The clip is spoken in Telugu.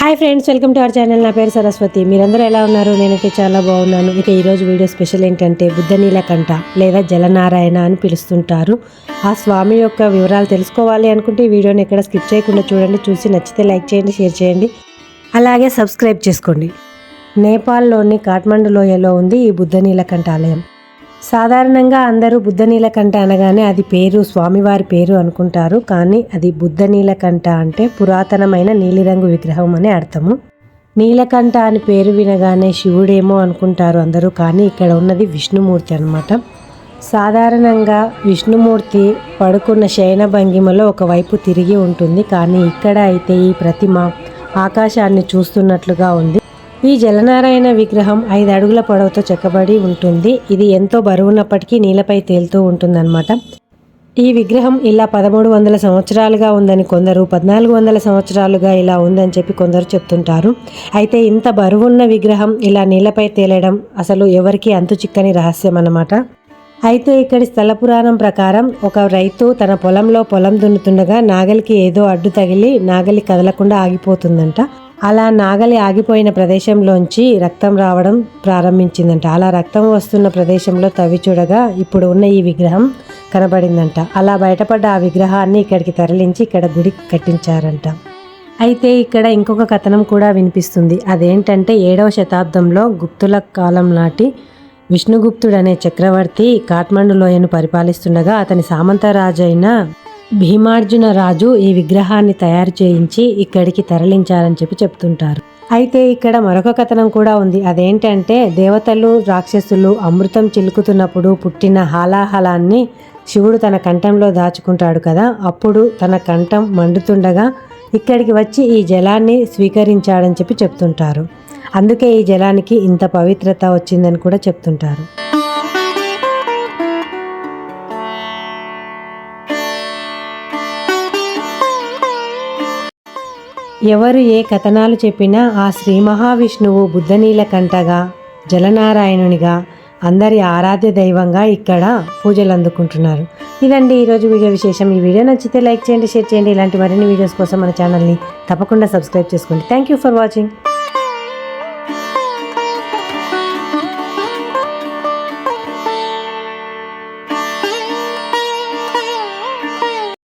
Hi friends welcome to our channel. నా పేరు సరస్వతి. మీరందరూ ఎలా ఉన్నారు? నేనైతే చాలా బాగున్నాను. ఇక ఈరోజు వీడియో స్పెషల్ ఏంటంటే బుద్ధ నీలకంఠ లేదా జలనారాయణ అని పిలుస్తుంటారు. ఆ స్వామి యొక్క వివరాలు తెలుసుకోవాలి అనుకుంటే ఈ వీడియోని ఎక్కడ స్కిప్ చేయకుండా చూడండి. చూసి నచ్చితే లైక్ చేయండి షేర్ చేయండి. అలాగే సబ్స్క్రైబ్ చేసుకోండి. నేపాల్లోని కాఠ్మండు లోయలో ఉంది ఈ బుద్ధ నీలకంఠ ఆలయం. సాధారణంగా అందరూ బుద్ధ నీలకంఠ అనగానే అది పేరు స్వామివారి పేరు అనుకుంటారు. కానీ అది బుద్ధ నీలకంఠ అంటే పురాతనమైన నీలిరంగు విగ్రహం అని అర్థము. నీలకంఠ అని పేరు వినగానే శివుడేమో అనుకుంటారు అందరూ కానీ ఇక్కడ ఉన్నది విష్ణుమూర్తి అనమాట సాధారణంగా విష్ణుమూర్తి పడుకున్న శయన భంగిమలో ఒకవైపు తిరిగి ఉంటుంది కానీ ఇక్కడ అయితే ఈ ప్రతిమ ఆకాశాన్ని చూస్తున్నట్లుగా ఉంది. ఈ జలనారాయణ విగ్రహం ఐదు అడుగుల పొడవుతో చెక్కబడి ఉంటుంది. ఇది ఎంతో బరువున్నప్పటికీ నీళ్ళపై తేలుతూ ఉంటుందన్నమాట. ఈ విగ్రహం ఇలా పదమూడు వందల సంవత్సరాలుగా ఉందని కొందరు పద్నాలుగు వందల సంవత్సరాలుగా ఇలా ఉందని చెప్పి కొందరు చెప్తుంటారు. అయితే ఇంత బరువున్న విగ్రహం ఇలా నీళ్ళపై తేలడం అసలు ఎవరికి అంతు చిక్కని రహస్యం అన్నమాట. అయితే ఇక్కడి స్థల పురాణం ప్రకారం ఒక రైతు తన పొలంలో పొలం దున్నుతుండగా నాగలికి ఏదో అడ్డు తగిలి నాగలి కదలకుండా ఆగిపోతుందంట. అలా నాగలి ఆగిపోయిన ప్రదేశంలోంచి రక్తం రావడం ప్రారంభించిందంట. అలా రక్తం వస్తున్న ప్రదేశంలో తవ్వి చూడగా ఇప్పుడు ఉన్న ఈ విగ్రహం కనబడిందంట. అలా బయటపడ్డ ఆ విగ్రహాన్ని ఇక్కడికి తరలించి ఇక్కడ గుడి కట్టించారంట. అయితే ఇక్కడ ఇంకొక కథనం కూడా వినిపిస్తుంది. అదేంటంటే ఏడవ శతాబ్దంలో గుప్తుల కాలం నాటి విష్ణుగుప్తుడనే చక్రవర్తి కాఠ్మండు లోయను పరిపాలిస్తుండగా అతని సామంతరాజు అయిన భీమార్జున రాజు ఈ విగ్రహాన్ని తయారు చేయించి ఇక్కడికి తరలించారని చెప్పి చెప్తుంటారు. అయితే ఇక్కడ మరొక కథనం కూడా ఉంది. అదేంటంటే దేవతలు రాక్షసులు అమృతం చిలుకుతున్నప్పుడు పుట్టిన హాలాహలాన్ని శివుడు తన కంఠంలో దాచుకుంటాడు కదా. అప్పుడు తన కంఠం మండుతుండగా ఇక్కడికి వచ్చి ఈ జలాన్ని స్వీకరించాడని చెప్పి చెప్తుంటారు. అందుకే ఈ జలానికి ఇంత పవిత్రత వచ్చిందని కూడా చెప్తుంటారు. ఎవరు ఏ కథనాలు చెప్పినా ఆ శ్రీ మహావిష్ణువు బుద్ధనీలకంఠగా జలనారాయణునిగా అందరి ఆరాధ్య దైవంగా ఇక్కడ పూజలు అందుకుంటున్నారు. ఇదండి ఈరోజు వీడియో విశేషం. ఈ వీడియో నచ్చితే లైక్ చేయండి షేర్ చేయండి. ఇలాంటి మరిన్ని వీడియోస్ కోసం మన ఛానల్ని తప్పకుండా సబ్స్క్రైబ్ చేసుకోండి. Thank you for watching